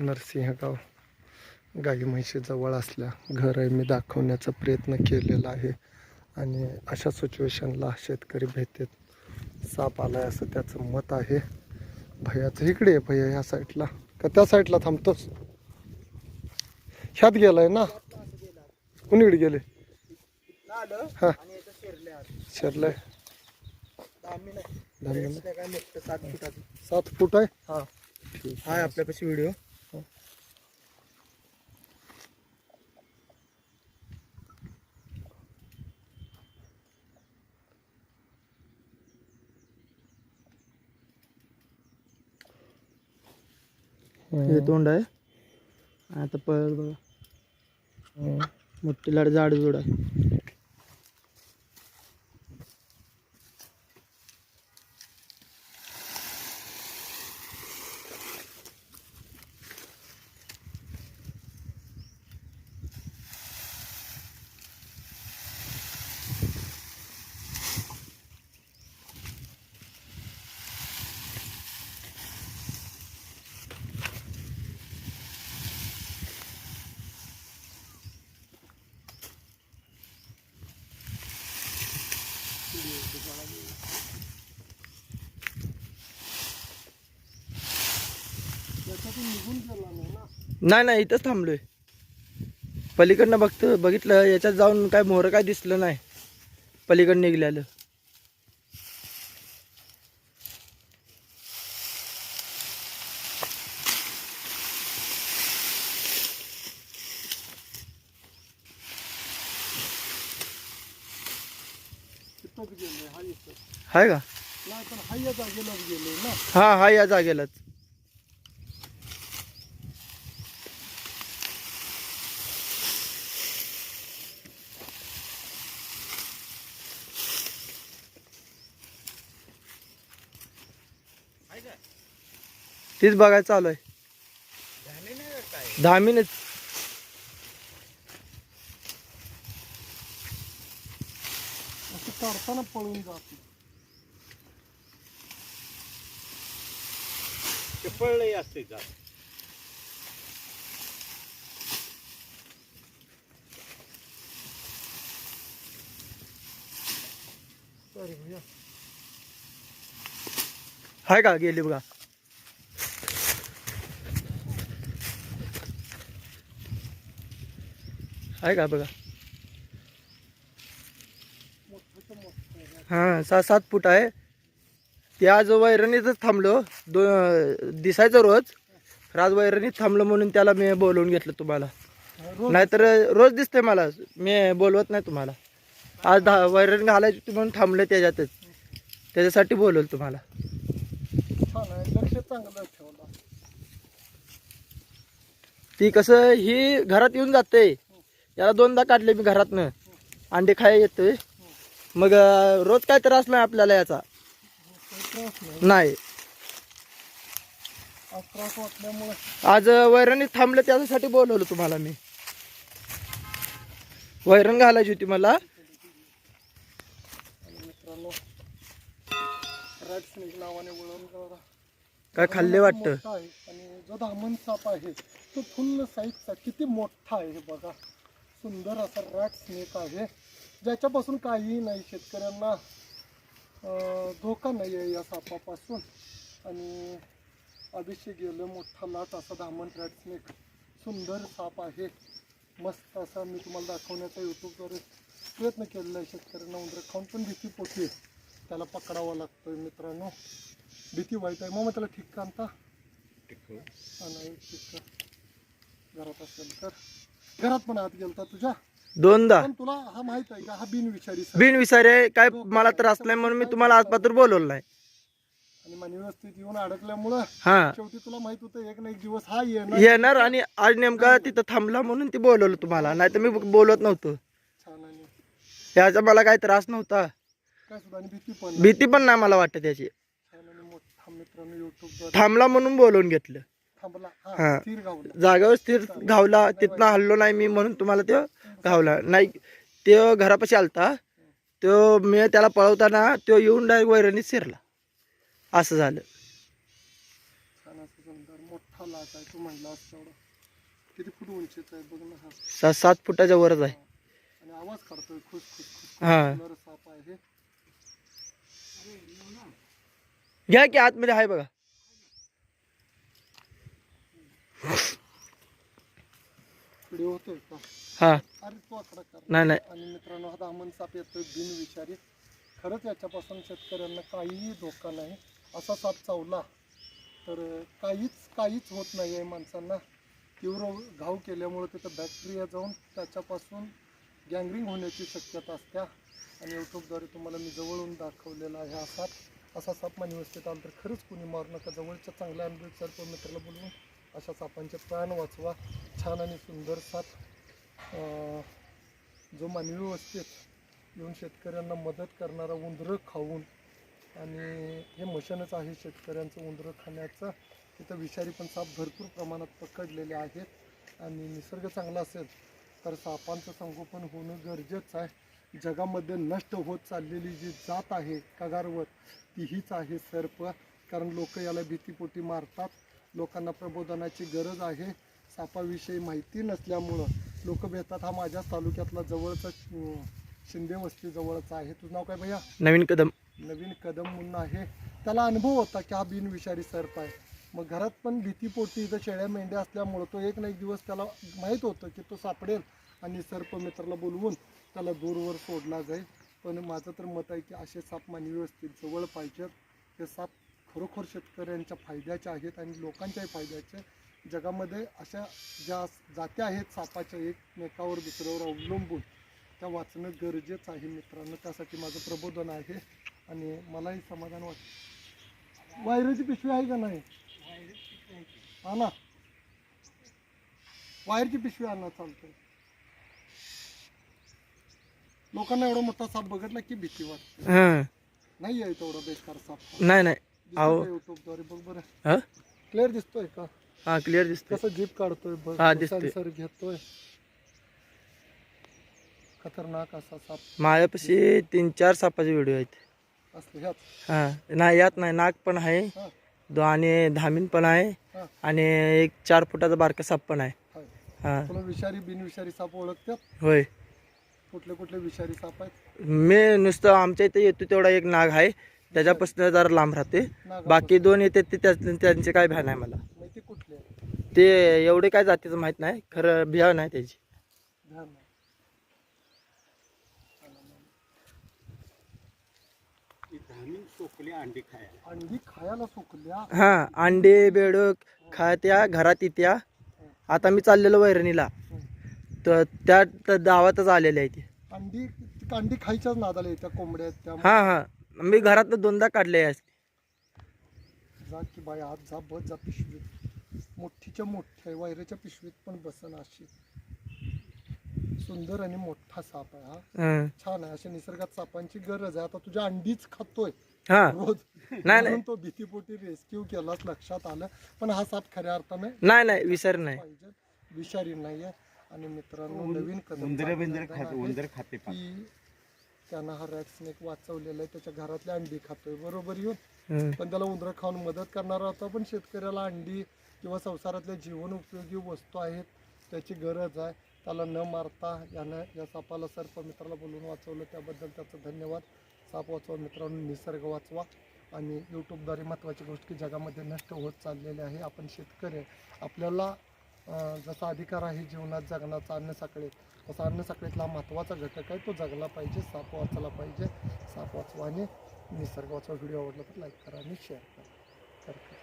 नरसिंहगाव गाई म्हैशी जवळ असल्या घर आहे मी दाखवण्याचा प्रयत्न केलेला आहे. आणि अशा सिच्युएशनला शेतकरी भेटतात साप आलाय असं त्याचं मत आहे. भैयाचं इकडे आहे भैया ह्या साईडला का त्या साईडला थांबतोस? ह्यात गेलाय ना? कुणीकडे गेले? हा. शिरलंय. सात फूट आहे? हा. ठीक हाय आपल्यापाशी व्हिडिओ हे तोंड आहे. आता पळ बघा. मोठी लाड जाड जोड आहे. नाही नाही इथंच थांबलोय. पलीकडनं बघतो बघितलं याच्यात जाऊन काय मोहर काय दिसलं नाही. पलीकडनं निघलेलं. तिथंच गेलोय हा इथं आहे का हा हा या जागेलाच. तीच बघायला चालू आहे. दहा मिनिट असं काढताना पळून जातो पळलंही असते भैया आहे का गेली बघा. आहे का बघा? हां सहा सात फूट आहे. ते आज वैरणीतच थांबलो. दो दिसायचं रोज. तर आज वैरणीत थांबलो म्हणून त्याला मी बोलवून घेतलं तुम्हाला. नाहीतर रोज दिसते मला. मी बोलवत नाही तुम्हाला. आज दहा वैरण घालायची तुम्ही म्हणून थांबले त्याच्यातच. त्याच्यासाठी बोलवलं तुम्हाला. ती कसं ही घरात येऊन जाते. याला दोनदा काढले मी घरातनं. अंडे खाय येतोय. मग रोज काय त्रास नाही आपल्याला याचा? नाही. आज वैरण थांबलं त्याच्यासाठी बोलवलं तुम्हाला मी. वैरण घालायची होती मला. काय खाल्ले वाटत? आहे आणि जो दामन साप आहे तो फुल साईजचा किती मोठा आहे बघा. सुंदर असा रॅट स्नेक आहे. ज्याच्यापासून काहीही नाही शेतकऱ्यांना धोका नाही आहे या सापापासून. आणि अभिषेक गेलं मोठा लाट असा दामन रॅट स्नेक. सुंदर साप आहे. मस्त असा मी तुम्हाला दाखवण्याचा यूट्यूबद्वारे प्रयत्न केलेला आहे शेतकऱ्यांना. उंदर खाऊन पण भीती पोटी त्याला पकडावा लागतोय मित्रांनो. भीती वाईट आहे. मग त्याला ठिक्का आणता हा, नाही ठिक्का घरात असेल तर घरात पण आत गेलता तुझ्या? दोनदा. पण तुला हा माहीत आहे का? हा बिनविषारी साप. बिन विसारे काय मला त्रास नाही म्हणून मी तुम्हाला आजपात्र बोलवलं नाही. आणि मनी व्यवस्थित येऊन अडकल्यामुळं हा. शेवटी तुला माहीत होतं एक ना एक दिवस हा येणार. येणार आणि आज नेमका तिथं थांबला म्हणून ते बोलवलं तुम्हाला. नाही तर मी बोलवत नव्हतो. छान आणि याचा मला काही त्रास नव्हता. काय सुद्धा आणि भीती पण नाही. भीती पण नाही मला वाटत त्याची छान आणि मोठा मित्रांनो युट्यूबवर थांबला म्हणून बोलवून घेतलं. हा. गावला. जागेवर स्थिर घावला तिथनं हल्लो नाही मी म्हणून तुम्हाला तो घावला नाही तो घरापाशी आलता. तो मी त्याला पळवताना तो येऊन डायरेक्ट वैरणीत शिरला. असं झालं. छान असं सुंदर मोठा मोठा लाट आहे तू म्हणलास तेवढा. किती फूट उंचीचा आहे बघ ना हा. सात सात फुटाच्या वरच आहे. आणि आवाज काढतोय खुश खुश खुश. हा. सुंदर साप आहे घ्या की आतमध्ये आहे बघा व्हिडिओ होतोय का हा. नाही नाही. आणि मित्रांनो हा दामन साप येतोय बिनविषारी खरंच याच्यापासून शेतकऱ्यांना काहीही धोका नाही. असा साप चावला तर काहीच काहीच होत नाही आहे माणसांना. तीव्र घाव केल्यामुळे तिथं बॅक्टेरिया जाऊन त्याच्यापासून गँग्रिंग होण्याची शक्यता असते. आणि यूट्यूबद्वारे तुम्हाला मी जवळून दाखवलेला आहे हा साप. असा साप मानी व्यवस्थित आला तर खरंच कोणी मारू नका. जवळच्या चांगल्या अनुभव सर्प मित्राला बोलवून. अशा सापांचे प्राण वाचवा. छान आणि सुंदर साप जो मानवी व्यवस्थेत येऊन शेतकऱ्यांना मदत करणारा उंदरं खाऊन आणि हे मशनच आहे शेतकऱ्यांचं उंदरं खाण्याचं. तिथं विषारी पण साप भरपूर प्रमाणात पकडलेले आहेत आणि निसर्ग चांगला असेल तर सापांचं संगोपन होणं गरजेचं आहे. जगामध्ये नष्ट होत चाललेली जी जात आहे कगारवत ती हीच आहे सर्प. कारण लोक याला भीतीपोटी मारतात. लोकांना प्रबोधनाची गरज आहे सापाविषयी माहिती नसल्यामुळं लोक भेटतात हा माझ्याच तालुक्यातला जवळचा शिंदे वस्ती जवळचा आहे. तुझं नाव काय भैया? नवीन कदम. नवीन कदम म्हणून आहे. त्याला अनुभव होता की हा बिनविषारी सर्प आहे. मग घरात पण भीतीपोटी इथं शेळ्या मेंढ्या असल्यामुळं तो एक ना एक दिवस त्याला माहीत होतं की तो सापडेल आणि सर्प मित्राला बोलवून त्याला दूरवर सोडला जाईल. पण माझं तर मत आहे की असे साप मानवी व्यवस्थित जवळ पाहिजेत. हे साप खरोखर शेतकऱ्यांच्या फायद्याचे आहेत आणि लोकांच्याही फायद्याचे. जगामध्ये अशा ज्या जाती आहेत सापाच्या एकमेकावर दुसऱ्यावर अवलंबून त्या वाचणं गरजेचं आहे मित्रांनो. त्यासाठी माझं प्रबोधन आहे आणि मलाही समाधान वाटतं वायराची पिशवी आहे का नाही? हा ना. वायरची पिशवी आणा चालतंय. लोकांना एवढा मोठा साप बघितला की भीती वाटते. नाही आहे तेवढा बेकार साप. नाही नाही. अहो. युट्यूबद्वारे बघ बरं. हा? क्लिअर दिसतोय का? हा क्लिअर दिसतोय. कसं जीप काढतोय बघ हा, दिसतोय. घेतोय. खतरनाक असा साप. माझ्यापाशी तीन चार सापाचे व्हिडिओ आहेत. ह्यात? हा नाही यात नाही. नाग पण आहे. हा. दो आणि धामीन पण आहे. हा. आणि एक चार फुटाचा बारका साप पण आहे. हाय. हा. तुला विषारी बिनविषारी साप ओळखतात? होय. कुठले कुठले विषारी साप आहेत? मी नुसतं आमच्या इथे येतो तेवढा एक नाग आहे. त्याच्यापासून जरा लांब राहते. बाकी दोन येते ते त्या- त्यांचे काय भ्या नाही मला. आहेत? ते एवढे काय जातीचं माहीत नाही. खरं भ्या नाही त्याची. हा अंडे बेडक खात्या घरात येत्या आता मी चाललेलो वैरणीला. तर त्या त्या गावातच आलेले आहे ते. अंडी अंडी खायच्याच नादाला येत्या कोंबड्या आहेत त्या. हा हा. मी घरात दोनदा काढले आहे जा की बाय आज जा बस जा पिशवीत. मोठीच्या मोठ्या वायऱ्याच्या पिशवीत पण बसन अशी. सुंदर आणि मोठा साप आहे हा. हं. छान आहे अशा निसर्गात सापांची गरज आहे. आता तुझ्या अंडीच खातोय. हा. रोज. नाही. म्हणून तो भीतीपोटी रेस्क्यू केलाच लक्षात आलं. पण हा साप खऱ्या अर्थाने नाही नाही विसर नाही. पाहिजे. विषारी नाहीये. आणि मित्रांनो नवीन कदम उंदर बिंदर चालू खात आहे उंदर खाते. की त्यांना हा रॅट स्नेक वाचवलेला आहे त्याच्या घरातली अंडी खातोय बरोबर येऊन. पण त्याला उंदरं खाऊन मदत करणारा होता पण शेतकऱ्याला अंडी किंवा संसारातल्या जीवन उपयोगी वस्तू आहेत त्याची गरज आहे. त्याला न मारता यानं या सापाला सर्प मित्राला बोलून वाचवलं. त्याबद्दल त्याचं धन्यवाद. साप वाचवा मित्रांनो निसर्ग वाचवा. आणि यूट्यूबद्वारे महत्त्वाची गोष्ट की जगामध्ये नष्ट होत चाललेली आहे. आपण शेतकरी. आपल्याला जसा अधिकार आहे जीवनात जगण्याचा अन्न साखळीत तसा अन्न साखळीतला महत्त्वाचा घटक आहे तो जगला पाहिजे साप वाचला पाहिजे. साप वाचवा आणि निसर्ग वाचवा व्हिडिओ आवडला तर लाईक करा आणि शेअर करा.